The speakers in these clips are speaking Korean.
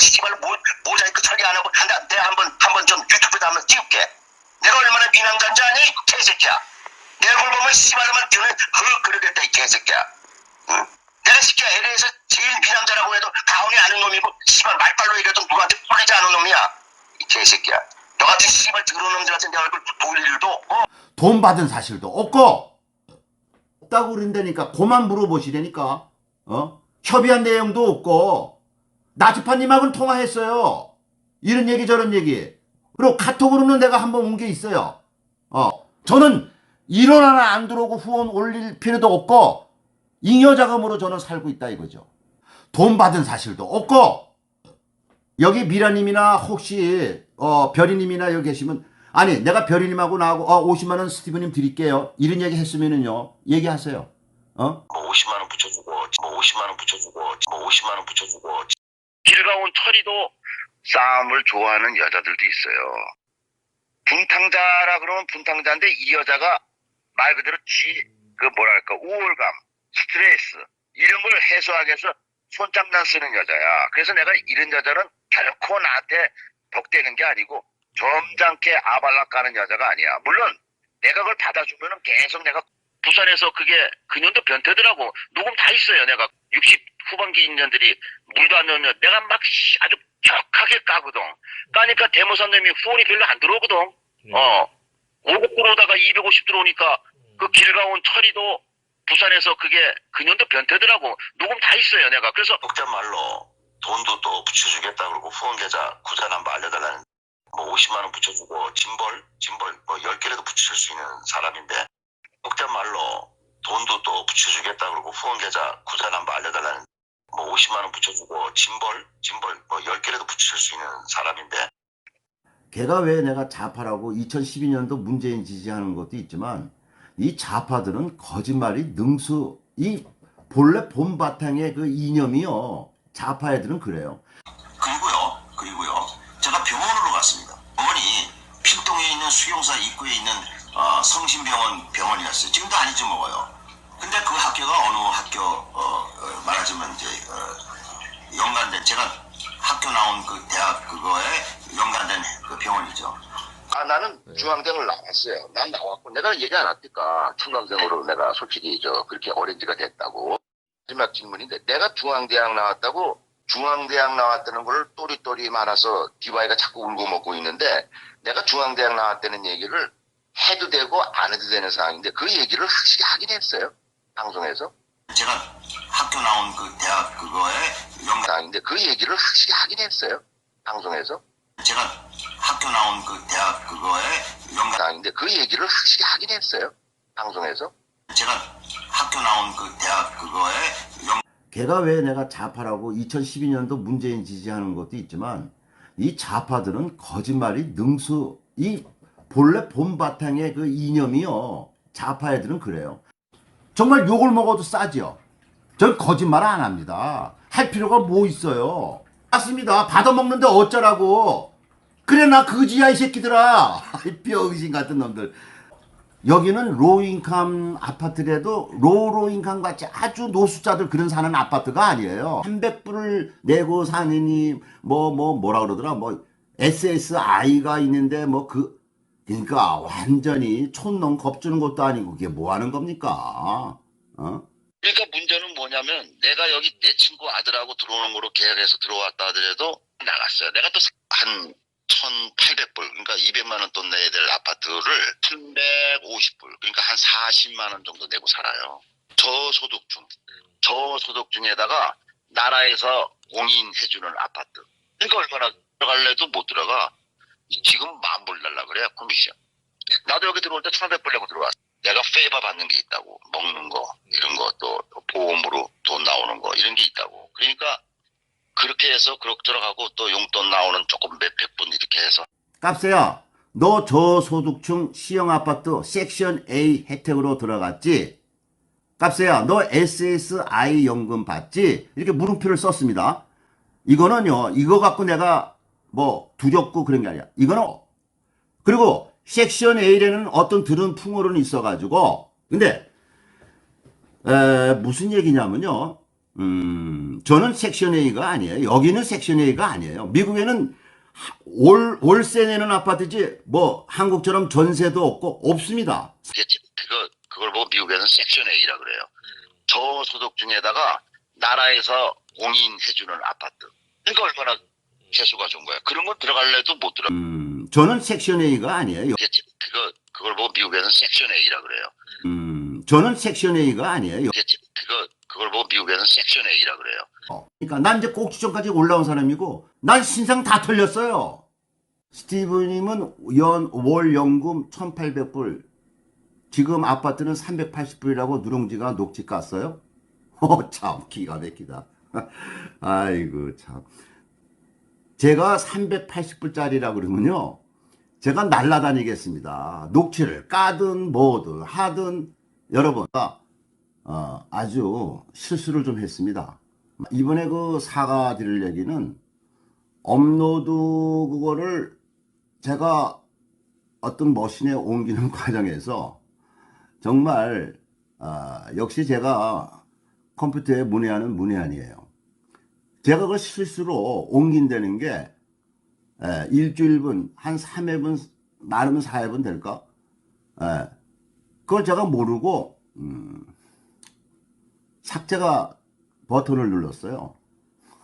씨발 모, 모자이크 처리 안 하고 한다 내가 한번 한번 좀 유튜브에다 한번 띄울게. 내가 얼마나 미남자인지 아니? 이 개새끼야. 내 얼굴 보면 씨발로만 등을 흙 그러겠다 이 개새끼야. 응? 내가 새끼야. LA에서 제일 미남자라고 해도 다운이 아는 놈이고 씨발 말빨로 얘기해도 누구한테 풀리지 않은 놈이야. 이 개새끼야. 너 같은 씨발 더러운 놈들한테 내 얼굴 보일 일도 없고. 돈 받은 사실도 없고. 없다고 그런다니까. 그만 물어보시라니까. 어? 협의한 내용도 없고 나주파님하고는 통화했어요. 이런 얘기 저런 얘기. 그리고 카톡으로는 내가 한번 온 게 있어요. 어 저는 1원 하나 안 들어오고 후원 올릴 필요도 없고 잉여 자금으로 저는 살고 있다 이거죠. 돈 받은 사실도 없고. 여기 미라님이나 혹시 어 별이님이나 여기 계시면 아니 내가 별이님하고 나하고 어 50만 원 스티브님 드릴게요. 이런 얘기 했으면은요 얘기하세요. 어? 뭐 50만 원 붙여주고 뭐 50만 원 붙여주고 뭐 50만 원 붙여주고 길가온 철이도 싸움을 좋아하는 여자들도 있어요. 분탕자라 그러면 분탕자인데 이 여자가 말 그대로 지 그 뭐랄까 우울감, 스트레스 이런 걸 해소하기 위해서 손장난 쓰는 여자야. 그래서 내가 이런 여자는 결코 나한테 덕대는 게 아니고 점잖게 아발락 가는 여자가 아니야. 물론 내가 그걸 받아주면은 계속 내가 부산에서 그게 그년도 변태더라고. 녹음 다 있어요. 내가 60 후반기 인연들이 물도 안 넣으면 내가 막 씨, 아주 격하게 까거든. 까니까 대모사님이 후원이 별로 안 들어오거든. 어. 500 들어오다가 250 들어오니까 그 길가온 철이도 부산에서 그게 그년도 변태더라고. 녹음 다 있어요. 내가. 그래서 복잡 말로 돈도 또 붙여주겠다 그러고 후원 계좌 구자 넘버 알려달라는 뭐 50만 원 붙여주고 짐벌 짐벌 뭐 10개라도 붙여줄 수 있는 사람인데 복잡 말로 돈도 또 붙여주겠다 그러고 후원 계좌 구자 넘버 알려달라는 뭐 50만 원 붙여주고 짐벌 짐벌 뭐 10개라도 붙여줄 수 있는 사람인데 걔가 왜 내가 좌파라고 2012년도 문재인 지지하는 것도 있지만 이 좌파들은 거짓말이 능수 이 본래 봄바탕의 그 이념이요 좌파 애들은 그래요 그리고요, 그리고요. 제가 병원으로 갔습니다. 병원이 필동에 있는 수용사 입구에 있는 어, 성심병원 병원이었어요. 지금도 안 잊어먹어요. 근데 그 학교가 어느 학교 어, 어, 말하자면 이제 어, 연관된 제가 학교 나온 그 대학 그거에 연관된 그 병원이죠. 아 나는 중앙대학을 나왔어요. 난 나왔고 내가 얘기 안 했니까 중간생으로 내가 솔직히 저 그렇게 오렌지가 됐다고. 마지막 질문인데 내가 중앙대학 나왔다고 중앙대학 나왔다는 걸 또리또리 말아서 디바이가 자꾸 울고 먹고 있는데 내가 중앙대학 나왔다는 얘기를 해도 되고 안 해도 되는 상황인데 그 얘기를 확실히 하긴 했어요. 방송에서. 제가 학교 나온 그 대학 그거에 연관인데 그 얘기를 확실히 하긴 했어요. 방송에서. 제가 학교 나온 그 대학 그거에 연관인데 그 얘기를 확실히 하긴 했어요. 방송에서. 제가 학교 나온 그 대학 그거에 연 걔가 왜 내가 좌파라고 2012년도 문재인 지지하는 것도 있지만 이 좌파들은 거짓말이 능수 이 본래 봄바탕의 그 이념이요 좌파 애들은 그래요 정말 욕을 먹어도 싸지요 전 거짓말 안 합니다. 할 필요가 뭐 있어요? 맞습니다. 받아먹는데 어쩌라고? 그래 나 그지야 이 새끼들아. 이 병신 같은 놈들. 여기는 로인캄 아파트라도 로로인캄 같이 아주 노숙자들 그런 사는 아파트가 아니에요. 300불을 내고 사느니 뭐 뭐 뭐, 라 그러더라? 뭐 SSI가 있는데 뭐그 그러니까 완전히 촌놈 겁주는 것도 아니고 그게 뭐 하는 겁니까? 어? 그러니까 문제는 뭐냐면 내가 여기 내 친구 아들하고 들어오는 거로 계약해서 들어왔다 하더라도 나갔어요. 내가 또 한 1,800불, 그러니까 200만 원 돈 내야 될 아파트를 1,150불, 그러니까 한 40만 원 정도 내고 살아요. 저소득중, 저소득중에다가 나라에서 공인해주는 아파트. 그러니까 얼마나 들어갈래도 못 들어가. 지금 만불 달라 그래, 커미션. 나도 여기 들어올 때 1,100불 내고 들어왔어. 내가 페이바 받는 게 있다고 먹는 거 거또 보험으로 돈 나오는 거 이런 게 있다고 그러니까 그렇게 해서 그렇게 들어가고 또 용돈 나오는 조금 몇백 분 이렇게 해서 깝세야 너 저소득층 시형 아파트 섹션 A 혜택으로 들어갔지? 깝세야 너 SSI 연금 받지? 이렇게 물음표를 썼습니다. 이거는요 이거 갖고 내가 뭐 두렵고 그런 게 아니야. 이거는 그리고 섹션 A에는 어떤 들은 풍어는 있어가지고 근데 에, 무슨 얘기냐면요 음, 저는 섹션 A가 아니에요. 여기는 섹션 A가 아니에요. 미국에는 하- 올, 월세 내는 아파트지, 뭐, 한국처럼 전세도 없고, 없습니다. 그거 그걸 보고 미국에서는 섹션 A라 그래요. 저소득 중에다가 나라에서 공인해주는 아파트. 그러니까 얼마나 재수가 좋은 거야. 그런 거 들어갈래도 못 들어. 음, 저는 섹션 A가 아니에요. 그거 그걸 보고 미국에서는 섹션 A라 그래요. 음, 저는 섹션 A가 아니에요. 그거 그걸 보고 미국에서는 섹션 A라 그래요. 그러니까 난 이제 꼭지점까지 올라온 사람이고 난 신상 다 털렸어요. 스티브님은 연월 연금 1,800불. 지금 아파트는 380불이라고 누룽지가 녹지 깠어요? 어, 참 기가 막히다. 아이고 참. 제가 380불짜리라 그러면요. 제가 날라다니겠습니다. 녹취를 까든 뭐든 하든 여러분 어, 아주 실수를 좀 했습니다. 이번에 그 사과드릴 얘기는 업로드 그거를 제가 어떤 머신에 옮기는 과정에서 정말 아, 역시 제가 컴퓨터에 문의하는 문의안이에요. 제가 그걸 실수로 옮긴다는 게 에, 일주일 분 한 3회분 많으면 4회분 될까? 에, 그걸 제가 모르고 음, 삭제가 버튼을 눌렀어요.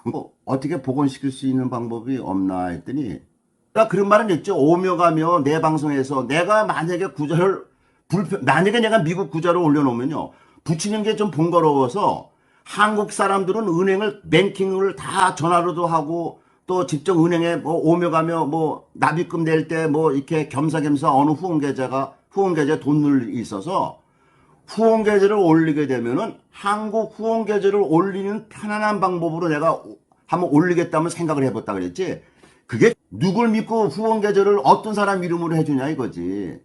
뭐 어떻게 복원시킬 수 있는 방법이 없나 했더니 나 그런 말은 했죠. 오며 가며 내 방송에서 내가 만약에 구자를 불편 만약에 내가 미국 구자를 올려놓으면요 붙이는 게 좀 번거로워서 한국 사람들은 은행을 뱅킹을 다 전화로도 하고 또 직접 은행에 뭐 오며 가며 뭐 납입금 낼 때 뭐 이렇게 겸사겸사 어느 후원 계좌가 후원 계좌에 돈 넣을 있어서 후원 계좌를 올리게 되면은 한국 후원 계좌를 올리는 편안한 방법으로 내가 오- 한번 올리겠다면 생각을 해봤다 그랬지. 그게 누굴 믿고 후원 계좌를 어떤 사람 이름으로 해주냐 이거지.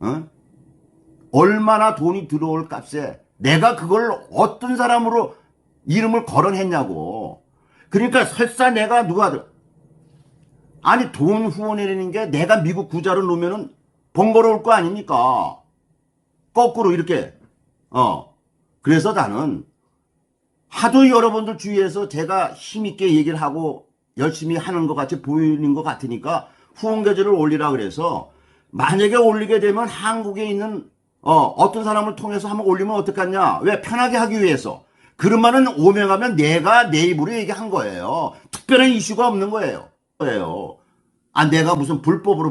어? 얼마나 돈이 들어올 값에 내가 그걸 어떤 사람으로 이름을 거론했냐고. 그러니까 설사 내가 누가 아니 돈 후원이라는 게 내가 미국 구자를 놓으면은 번거로울 거 아닙니까? 거꾸로 이렇게. 어. 그래서 나는 하도 여러분들 주위에서 제가 힘있게 얘기를 하고 열심히 하는 것 같이 보이는 것 같으니까 후원 계좌를 올리라 그래서 만약에 올리게 되면 한국에 있는 어 어떤 사람을 통해서 한번 올리면 어떡하냐? 왜? 편하게 하기 위해서. 그런 말은 오명하면 내가 내 입으로 얘기한 거예요. 특별한 이슈가 없는 거예요. 거예요. 아 내가 무슨 불법으로